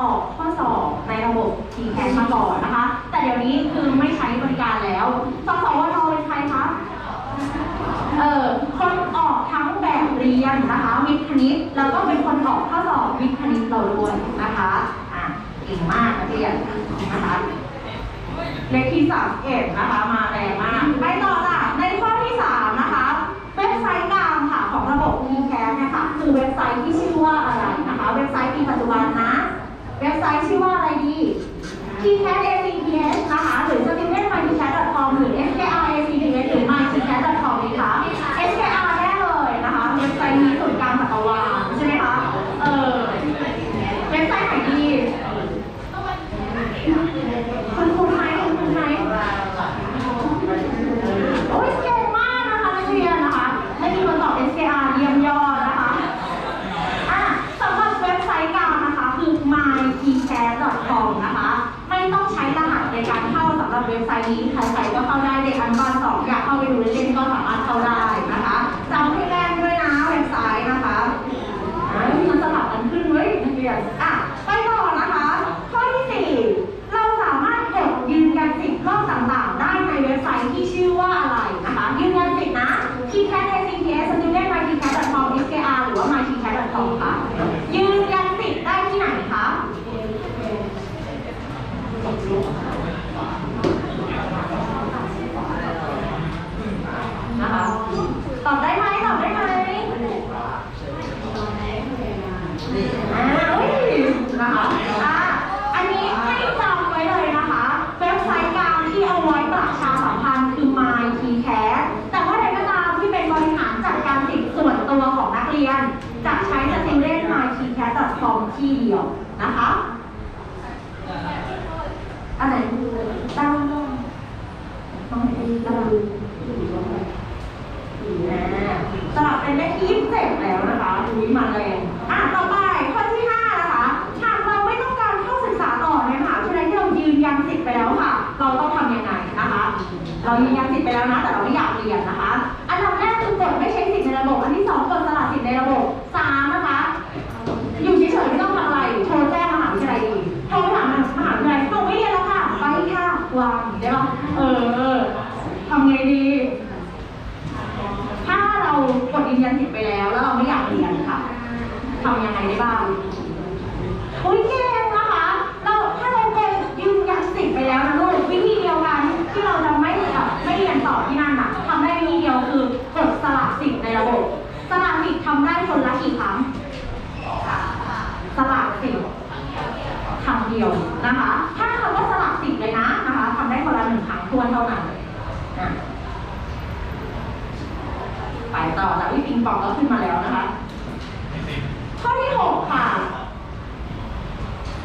ออกข้อสอบในระบบ t c a s มาก่อนนะคะ แต่เดี๋ยวนี้คือไม่ใช้บริการแล้วสสวทเป็นใครคะเอ่อคนออกทั้งแบบเรียนนะคะ วิทย์คณิตแล้วก็เป็นคนออกข้อสอบวิทย์คณิตเราด้วยนะคะอะเก่งมากนักเรียนนะคะเลขที่สามเอ็ดนะคะ มาแรงมากไปต่อจ้ะในข้อที่สามนะคะ เว็บไซต์กลางค่ะของระบบ e c a s เนี่ยค่ะคือเว็บไซต์ที่ชื่อว่าอะไรนะคะ เว็บไซต์ปีปัจจุบันนะ เว็บไซต์ชื่อว่าอะไรดี t c a t a c t s นะคะหรือจะเป็น หรือ skr-acts หรือ mytchat.com ดีคะ skr แน่เลยนะคะ เว็บไซต์นี้ศูนย์กลางจักรวาลใช่ไหมคะ เออ เว็บไซต์ไหนดีคุณคุณไหมคุณคุณไหมโอ้ยเก่งมากนะคะนักเรียนนะคะไม่มีคนตอบ skr เยี่ยมยอดนะคะ อะสำหรับเว็บไซต์กลางนะคะคือ mytchat.com นะคะ ไม่ต้องใช้รหัสในการเข้าสำ หรับเว็บไซต์นี้ใครๆก็เข้าได้เด็กอนุบาลสองอยากเข้าไปดูเล่นก็สามารถเข้าได้นะคะจำให้แม่นด้วยนะเว็บไซต์นะคะอะมันสลับกันขึ้นเว้ยนักเรียนอะไปต่อนะคะ ข้อที่สี่เราสามารถกดยืนยันสิทธิ์รอบต่างๆ ได้ในเว็บไซต์ที่ชื่อว่าอะไรนะคะ ยืนยันสิทธิ์นะ tcat acts student mytcat.com skr หรือว่า mytcat.com ค่ะ ยืนยันสิทธิ์ได้ที่ไหนคะ นะคะ ตอบได้ไหมตอบได้ไหมอ่าเฮ้ยนะคะอ่าอันนี้ให้จำไว้เลยนะคะ เว็บไซต์กลางที่เอาไว้ประชาสัมพันธ์คือ mytcast แต่ว่าใดก็ตามที่เป็นบริหารจัดการสิทธิ์ส่วนตัวของนักเรียน จะใช้ student mytcast.com ที่เดียวนะคะ อันไหนด้านล่างต้องให้ด้านล่าง สลับ เป็นเลขที่27แล้วนะคะอุ้ยมาแรงอะต่อไปข้อที่5นะคะหากเราไม่ต้องการเข้าศึกษาต่อในมหาวิทยาลัยที่เรายืนยันสิทธิ์ไปแล้วค่ะ เราต้องทำยังไงนะคะ เรายืนยันสิทธิ์ไปแล้วนะ แต่เราไม่อยากเรียนนะคะ อันดับแรกคือกดไม่ใช้สิทธิ์ในระบบ อันที่สองกดสละสิทธิ์ในระบบสามนะคะ อยู่เฉยๆไม่ต้องทำอะไรโทรแจ้งมหาวิทยาลัยดีโทรถามมหาวิทยาลัยหนูไม่เรียนแล้วค่ะไปค่ะวางได้ปะเออทำไงดี ถ้าเรากดยืนยันสิทธิ์ไปแล้ว แล้วเราไม่อยากเรียนค่ะทำยัง ไงได้บ้างอุ้ยเก่งนะคะ เราถ้าเรากดยืนยันสิทธิ์ไปแล้วนะลูกวิธีเดียวกันที่เราจะไม่ไม่เรียนต่อที่นั่นน่ะทำได้วิธีเดียวคือกดสละสิทธิ์ในระบบสละสิทธิ์ทำได้คนละกี่ครั้งสละสิทธิ์ครั้งเดียวนะคะ ถ้าคำว่าสละสิทธิ์เลยนะนะคะทำได้คนละหนึ่งครั้งทวนเท่านั้นไปต่อจากที่ปิงปองก็ขึ้นมาแล้วนะคะ ข้อที่ 6 ค่ะ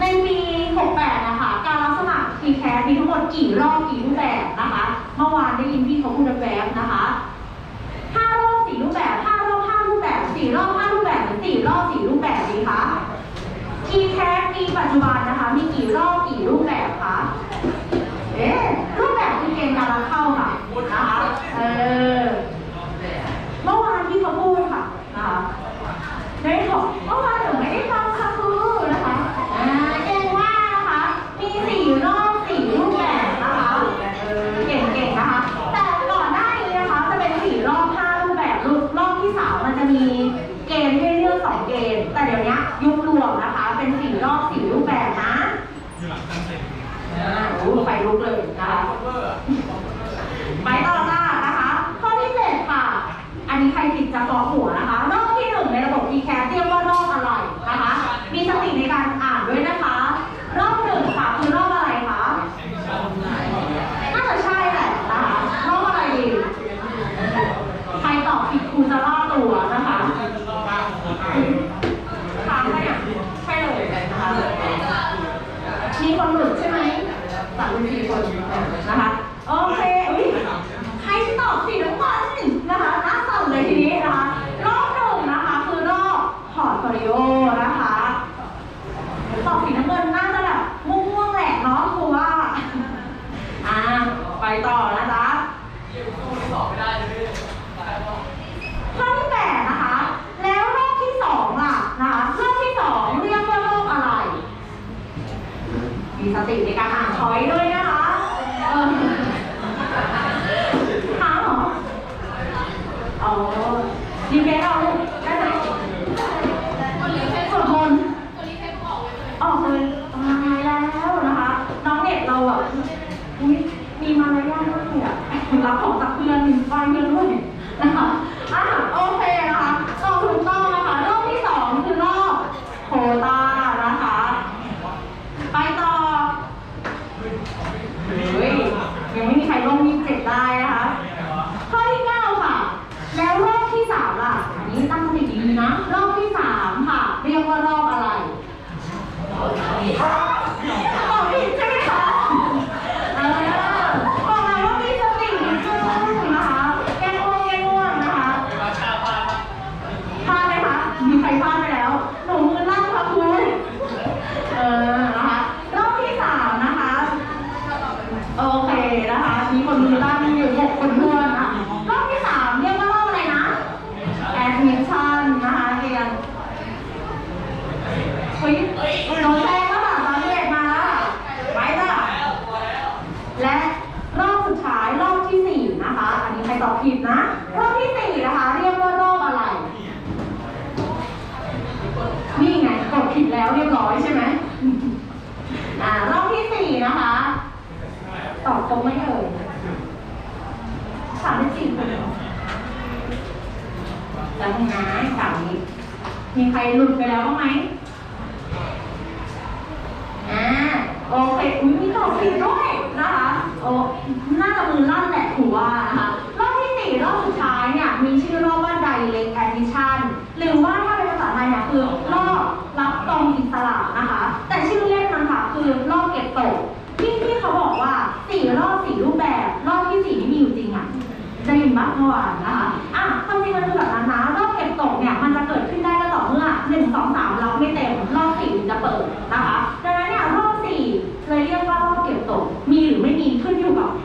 ในปี 68 นะคะ การรับสมัคร t c a s มีทั้งหมดกี่รอบกี่รูปแบบนะคะ เมื่อวานได้ยินพี่เขาพูดแวบนะคะ5รอบ4รูปแบบ5รอบ5รูปแบบ4รอบ5รูปแบบหรือ4รอบ4รูปแบบดีคะ t c a s ปีปัจจุบันนะคะ มีกี่รอบกี่รูปแบบคะเอ๊ะรูปแบบคือเกณฑ์การรับเข้าค่ะนะคะเออ เมื่อวานที่เขาพูดค่ะนะคะได้บอกเมื่อวานหนูไม่ได้ฟังค่ะครูนะคะอ่าเก่งมากนะคะ มีสี่รอบสี่รูปแบบนะคะเออเก่งๆนะคะ แต่ก่อนหน้านี้นะคะจะเป็นสี่รอบห้ารูปแบบรูปรอบที่สามมันจะมีเกณฑ์ให้เลือกสองเกณฑ์ แต่เดี๋ยวนี้ยุครวมนะคะ เป็นสี่รอบสี่รูปแบบนะอ่าโอ้ไฟ ลุกเลยนะคะไปต่อจ้านะคะ ข้อที่เจ็ดค่ะ อันนี้ใครผิดจะฟ้องหัวนะคะรอบที่หนึ่งในระบบ e-cat เรียกว่ารอบอะไรนะคะ มีสติในการอ่านด้วยนะคะ รอบหนึ่งค่ะคือรอบอะไรคะ น่าจะใช่แหละนะคะ รอบอะไรดี ใครตอบผิดครูจะล่าตัวนะคะถามใครอะใช่เลยนะคะ มีคนหลุดใช่ไหมสามสิบสี่คนนะคะ โอเคอุ๊ยใครตอบสีน้ำเงินนะคะหน้าสั่นเลยทีนี้นะคะ รอบหนึ่งนะคะ คือรอบพอร์ตโฟลิโอนะคะ ตอบสีน้ำเงินน่าจะแบบม่วงๆแหละเนาะครูว่า อ่า ไปต่อนะจ๊ะ ข้อที่แปดนะคะ แล้วรอบที่สองล่ะนะคะ รอบที่สองเรียกว่ารอบอะไร มีสติในการอ่านช้อยด้วยนะคะเออค้างเหรออ๋อ ดีเฟสเอาลูกได้ไหมสวดมนต์ออกเลยตายแล้วนะคะ น้องเด็กเราอะอุ๊ยมีมารยาทมากเลยอะรับของจากเพื่อนไหว้เพื่อนด้วยนะคะอะโอเคนะคะตอบถูกต้องนะคะรอบที่สองคือรอบโควตานะคะ ไปต่อ เฮ้ย ยังไม่มีใครร่วมยี่สิบเจ็ดได้นะคะ ข้อที่เก้าค่ะ แล้วรอบที่สามล่ะ อันนี้ตั้งสติดีๆนะ รอบที่สามค่ะ เรียกว่ารอบอะไรตอบผิดใช่ไหมคะเออบอกแล้วว่ามีสตินิดนึงนะคะ แกงง่วงแกงง่วงนะคะ พลาดไหมคะ มีใครพลาดไปแล้ว หนูมือลั่นค่ะคุณเออ นะคะ รอบที่สามนะคะ โอเคนะคะ มีคนมือลั่นอยู่หกคนเพื่อนอะ รอบที่สามเรียกว่ารอบอะไรนะ admission นะคะเรียน เฮ้ยนแซงแล้วค่ะตอนเด็กมาแล้วค่ะไปจ้ะและรอบสุดท้ายรอบที่สี่นะคะ อันนี้ใครตอบผิดนะ รอบที่สี่นะคะ เรียกว่ารอบอะไร นี่ไงกดผิดแล้วเรียบร้อยใช่ไหมอ่ารอบที่สี่นะคะ ตอบตรงไม่เอ่ยสามที่สี่คนเหรอแล้วมึงนะสามนี้มีใครหลุดไปแล้วบ้างไหม โอเคอุ้ยมีตอบผิดด้วยนะคะโอ้น่าจะมือลั่นแหละถือว่านะคะรอบที่สี่รอบสุดท้ายเนี่ยมีชื่อรอบว่า direct admission หรือว่าถ้าเป็นภาษาไทยเนี่ยคือรอบรับตรงอิสระ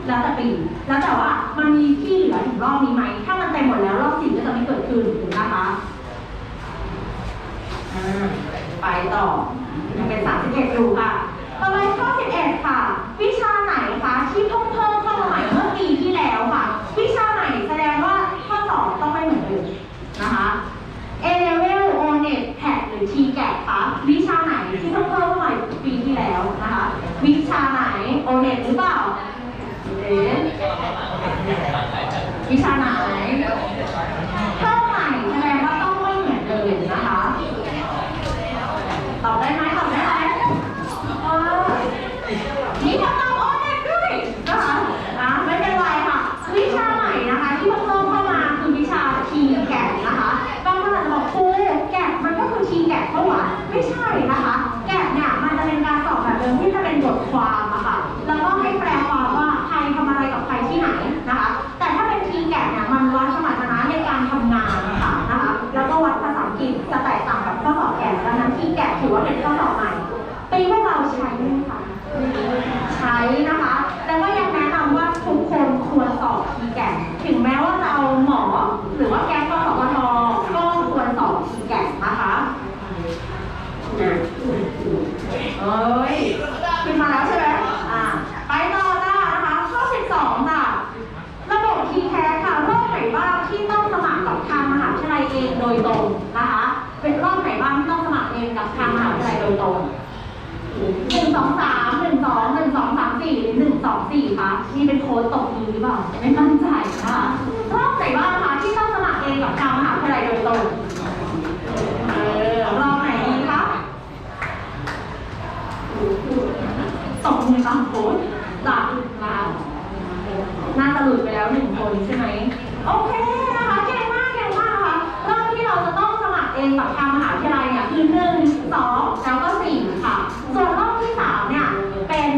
แล้วแต่ปีแล้วแต่ว่ามันมีที่เหลือถึงรอบนี้ไหม ถ้ามันเต็มหมดแล้วรอบสี่ก็จะไม่เกิดขึ้นนะคะอ่าไปต่อยังเป็นสามสิบเอ็ดอยู่ค่ะ ต่อไปข้อ 11 ค่ะ วิชาไหนคะที่เพิ่มเพิ่มเข้ามาใหม่เมื่อปีที่แล้วค่ะ วิชาไหนแสดงว่าข้อสอบต้องไม่เหมือนเดิมนะคะ A level O net PAT หรือ T gap คะวิชาไหนที่เพิ่มเพิ่มเข้ามาใหม่ปีที่แล้วนะคะ วิชาไหน O net หรือเปล่า เกฤษจะแตกต่างกับข้อสอบแกะดังนั้น T แกะถือว่าเป็นข้อสอบใหม่ปีพวกเราใช้ไหมคะใช้นะคะแล้วก็ยังแนะนำว่าทุกคนควรสอบทีแกถึงแม้ว่าจะเอาหมอ หรือว่าแก๊สกสปทก็ควรสอบทีแกนะคะนะเอ้ยขึ้นมาแล้วใช่ไหมอ่า ไปต่อจ้านะคะ ข้อ 12ค่ะ ระบบทีแคค่ะ รอบไหนบ้างที่ต้องสมัครกับทางมหาวิทยาลัยเองโดยตรงนะคะ เป็นรอบไหนบ้างที่ต้องสมัครเองกับทางมหาวิทยาลัยโดยตรง หนึ่งสองสามหนึ่งสองหนึ่งสองสามสี่หรือหนึ่งสอง สี่คะนี่เป็นโค้ดตกมือหรือเปล่า ไม่มั่นใจค่ะรอบไหนบ้างคะที่ต้องสมัครเองกับทางมหาวิทยาลัยโดยตรงเออรอบไหนดีคะตกมือตามโค้ดจากนะคะน่าจะหลุดไปแล้วหนึ่งคนใช่ไหมโอเคนะคะเก่งมากเก่งมากนะคะรอบที่เราจะต้องสมัครเองกับทางมหาวิทยาลัยเนี่ยคือหนึ่งสองแล้วก็สี่ค่ะ ส่วนรอบที่สามเนี่ยเป็น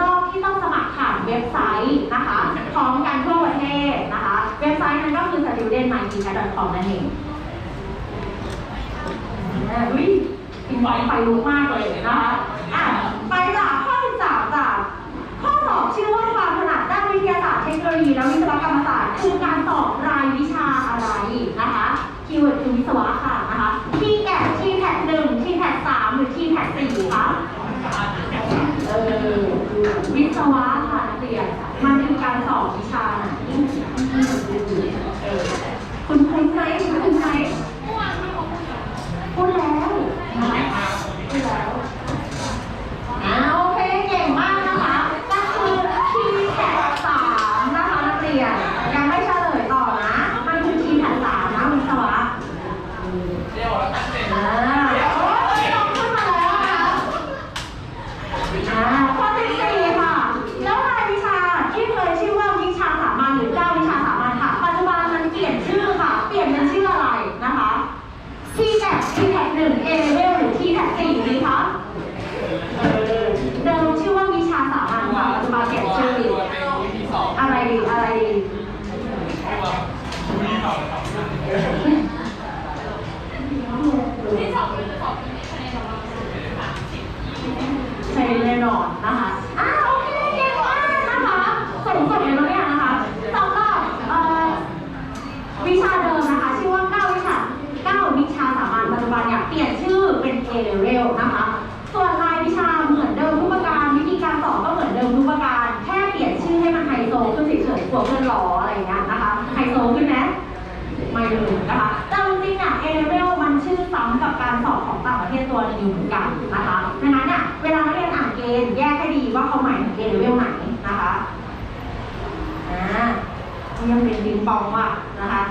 รอบที่ต้องสมัครผ่าน เว็บไซต์นะคะพร้อมกันทั่วประเทศนะคะ เว็บไซต์นั้นก็คือ studentmyteacher.com นั่นเองอุ้ยทิ้งไวไฟลุกมากเลยนะคะอะไปจากข้อที่สามจากข้อสอบชื่อว่าความถนัดด้านวิทยาศาสตร์เทคโนโลยีและวิศวกรรมศาสตร์คือการสอบรายวิชาอะไรนะคะคีย์เวิร์ดคือวิศวะค่ะนะคะที่แกะที่แท็กหนึ่งที่แท็กสามหรือที่แท็กสี่คะเออวะค่ะ มันคือการสอบวิชาไหนเออคุณคุ้นไหมคุณคุ้นไหมพูดแล้วนะคะพูดแล้ว อ่าโอเคเก่งมากนะคะก็คือทีแท็กสามนะคะนักเรียน ยังไม่เฉลยต่อนะ มันคือทีแท็กสามนะวิศวะอ่าโอ้ยลงขึ้นมาแล้วนะคะอ่าข้อที่สี่ค่ะ แล้วรายวิชาที่เคยชื่อว่าวิชาสามัญหรือเก้าวิชาสามัญค่ะ ปัจจุบันมันเปลี่ยนชื่อค่ะ เปลี่ยนเป็นชื่ออะไรนะคะ ทีแท็กทีแท็กห นึ่งเอเลเวลหรือที่แท็กสี่ดีคะเออเดิมชื่อว่าวิชาสามัญค่ะปัจจุบันเปลี่ยนชื่ออะไรดีอะไรดีใช่แน่นอนนะคะำกับการสอบของต่างประเทศตัวหนึงอยู่เหมือนกันนะคะดังนั้นเนี่ยเวลานักเรียนอ่านเกณฑ์แยกให้ดีว่าเขาหมายถึงเกณฑ์เลเวลไหนนะคะอ่ายังเป็นปิงปองว่ะนะคะ